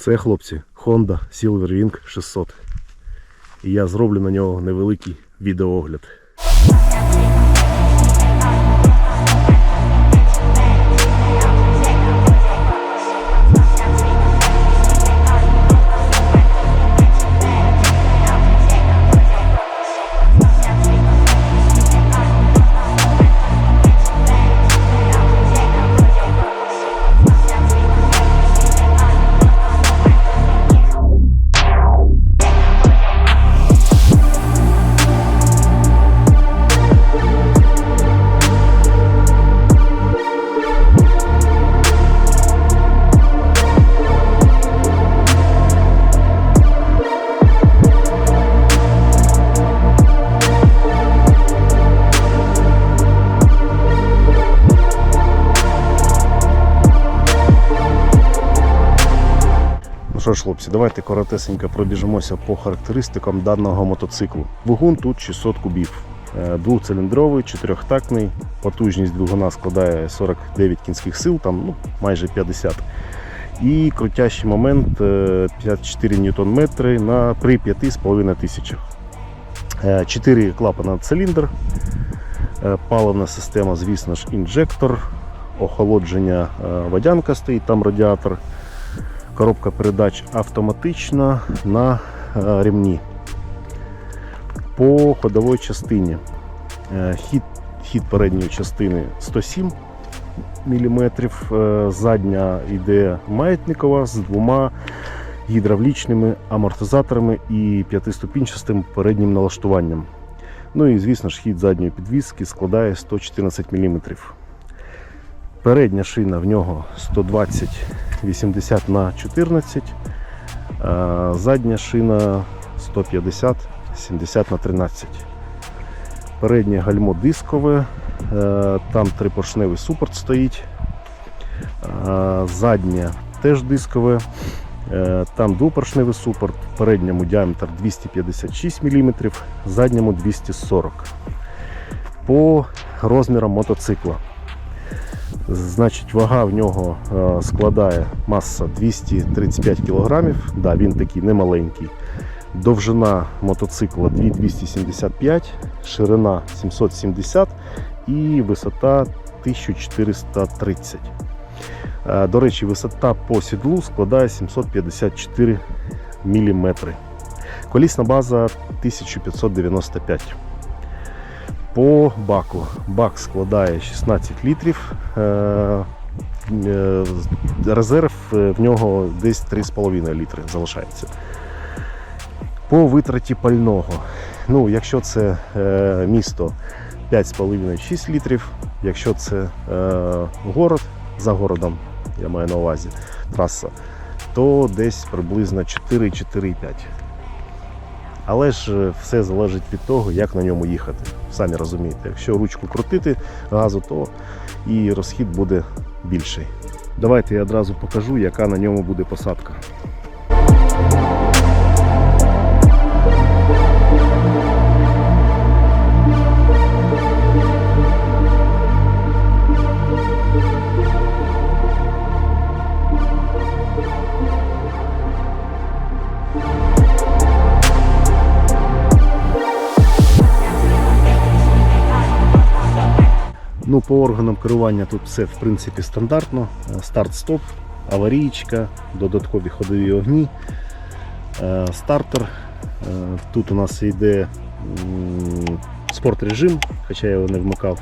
Це, хлопці, Honda Silverwing 600. І я зроблю на нього невеликий відеоогляд. Ну що ж, хлопці, давайте коротесенько пробіжимося по характеристикам даного мотоциклу. Двигун тут 600 кубів. Е, Двохциліндровий, чотирьохтактний, потужність двигуна складає 49 кінських сил, там ну, майже 50. І крутящий момент е, 54 ньютон-метри на при 5,5 тисячах. 4 клапана циліндр, Е, паливна система, звісно ж, інжектор, охолодження е, водянка стоїть, там радіатор. Коробка передач автоматична на е, ремні. По ходовій частині е, хід, хід передньої частини 107 мм, задня йде маятникова з двома гідравлічними амортизаторами і п'ятиступінчастим переднім налаштуванням. Ну і звісно ж хід задньої підвіски складає 114 мм. Передня шина в нього 120 80 на 14, задня шина 150 70 на 13. Переднє гальмо дискове, е, там трипоршневий супорт стоїть. Заднє теж дискове, е, там двопоршневий супорт, передньому діаметр 256 мм, задньому 240 По розмірам мотоцикла. Значить, вага в нього е, складає маса 235 кг. Да, він такий немаленький. Довжина мотоцикла 2275, ширина 770 і висота 1430. Е, До речі, висота по сідлу складає 754 мм. Колісна база 1595. По баку. Бак складає 16 літрів. Е, е, Резерв е, в нього десь 3,5 літри залишається. По витраті пального. Ну, якщо це місто 5,5-6 літрів, якщо це город за городом, я маю на увазі траса, то десь приблизно 4-4,5. Але ж все залежить від того, як на ньому їхати. Самі розумієте, якщо ручку крутити газу, то і розхід буде більший. Давайте я одразу покажу, яка на ньому буде посадка. Ну, по органам керування тут все в принципі стандартно. Е, Старт-стоп, аварійка, додаткові ходові огні, е, стартер. Е, Тут у нас йде м, спорт-режим, хоча я його не вмикав.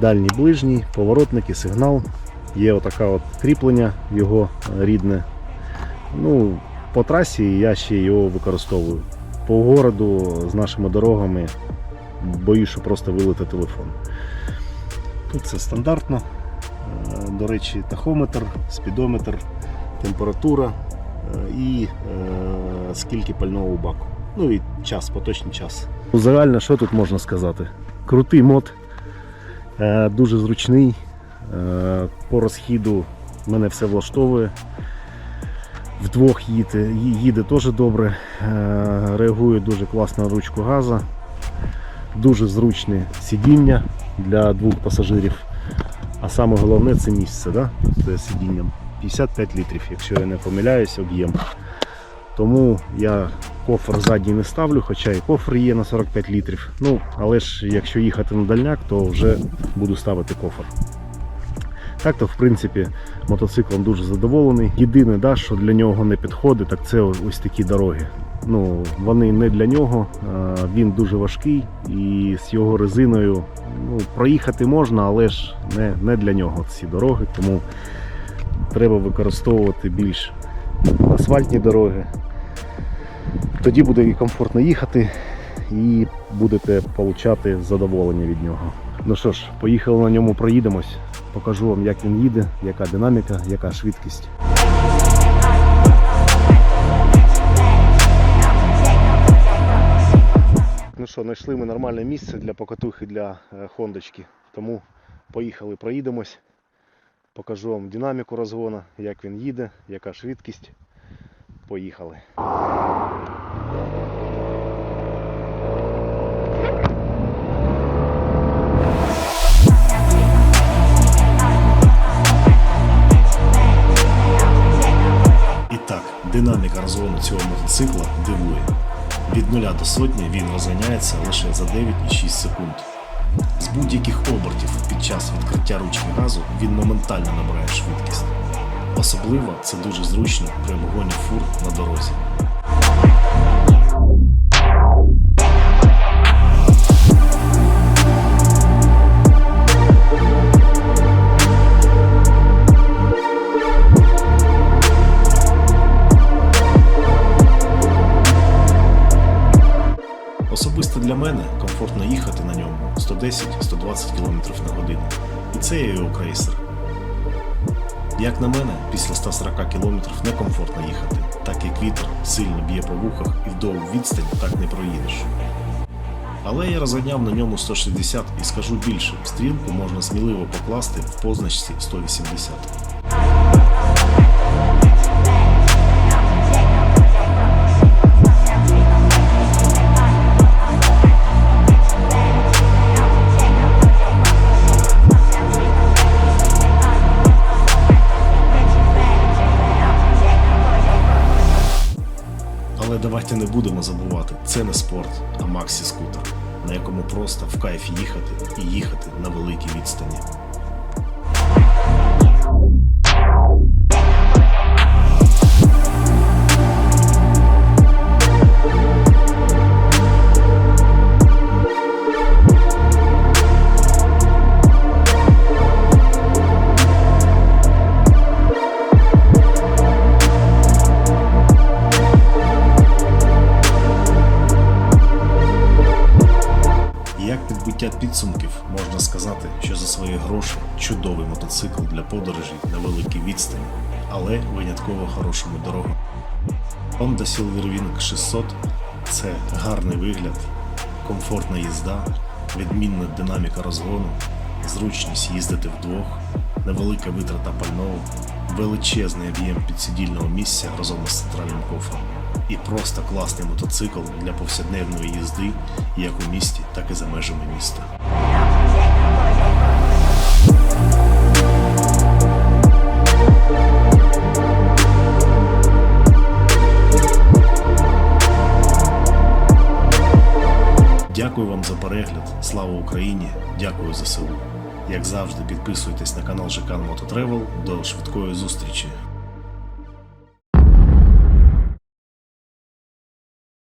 Дальній ближній, поворотники, сигнал. Є отаке от кріплення його рідне. Ну, по трасі я ще його використовую. По городу з нашими дорогами боюсь, що просто вилити телефон. Тут все стандартно. Е, До речі, тахометр, спідометр, температура е, і е, скільки пального у баку. Ну і час, поточний час. Загально, що тут можна сказати? Крутий мод, дуже зручний. По розхіду мене все влаштовує. Вдвох їде, їде теж добре, реагує дуже класно на ручку газа. Дуже зручне сидіння для двох пасажирів. А саме головне це місце, да? це сидінням. 55 літрів, якщо я не помиляюсь, об'єм. Тому я кофр задній не ставлю, хоча і кофр є на 45 літрів. Ну, але ж якщо їхати на дальняк, то вже буду ставити кофр. Так то, в принципі, мотоциклом дуже задоволений. Єдине, да, що для нього не підходить, так це ось такі дороги. Ну, вони не для нього, він дуже важкий і з його резиною ну, проїхати можна, але ж не, не для нього ці дороги. Тому треба використовувати більш асфальтні дороги. Тоді буде і комфортно їхати, і будете отримати задоволення від нього. Ну що ж, поїхали на ньому, проїдемось. Покажу вам, як він їде, яка динаміка, яка швидкість. Що, знайшли ми нормальне місце для покатухи для е, хондочки. Тому поїхали, проїдемось. Покажу вам динаміку розгону, як він їде, яка швидкість. Поїхали. Динаміка розгону цього мотоцикла дивує. Від 0 до сотні він розганяється лише за 9,6 секунд. З будь-яких обертів під час відкриття ручки газу він моментально набирає швидкість. Особливо це дуже зручно при обгоні фур на дорозі. Для мене комфортно їхати на ньому 110-120 км на годину. І це є його крейсер. Як на мене, після 140 км некомфортно їхати, так як вітер сильно б'є по вухах і в відстань так не проїдеш. Але я розганяв на ньому 160 і скажу більше, стрілку можна сміливо покласти в позначці 180. Давайте не будемо забувати, це не спорт, а максі скутер, на якому просто в кайф їхати і їхати на великій відстані. Подорожей на великій відстані, але винятково хорошими дорогами. Honda Silverwing 600 це гарний вигляд, комфортна їзда, відмінна динаміка розгону, зручність їздити вдвох, невелика витрата пального, величезний об'єм підсидільного місця разом з центральним кофром. І просто класний мотоцикл для повсякденної їзди як у місті, так і за межами міста. Дякую вам за перегляд. Слава Україні! Дякую за силу. Як завжди, підписуйтесь на канал ЖК Мототревел. До швидкої зустрічі!